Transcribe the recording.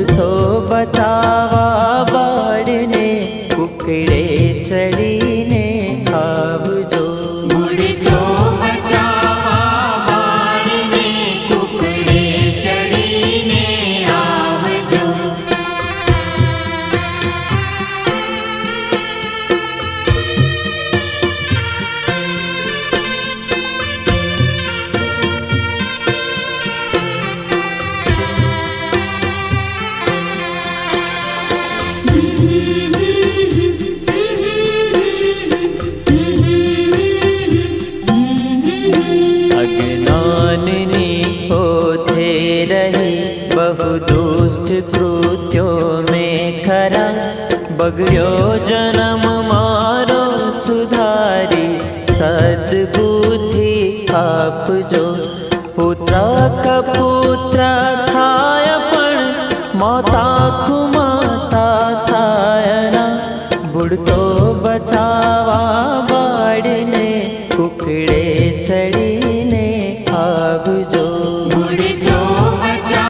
बता कुक् चे अज्ञानिनी होते रही, बहु दुष्ट कृत्यों में खरा। बगड़ो जन्म मारो सुधारी, सद्बुद्धि आप जो। पुत्रा का पुत्रा खाया पण माता को माता खाया ना। बुढ़तो बचावा बाड़ ने कुकड़े चढ़ी अब जो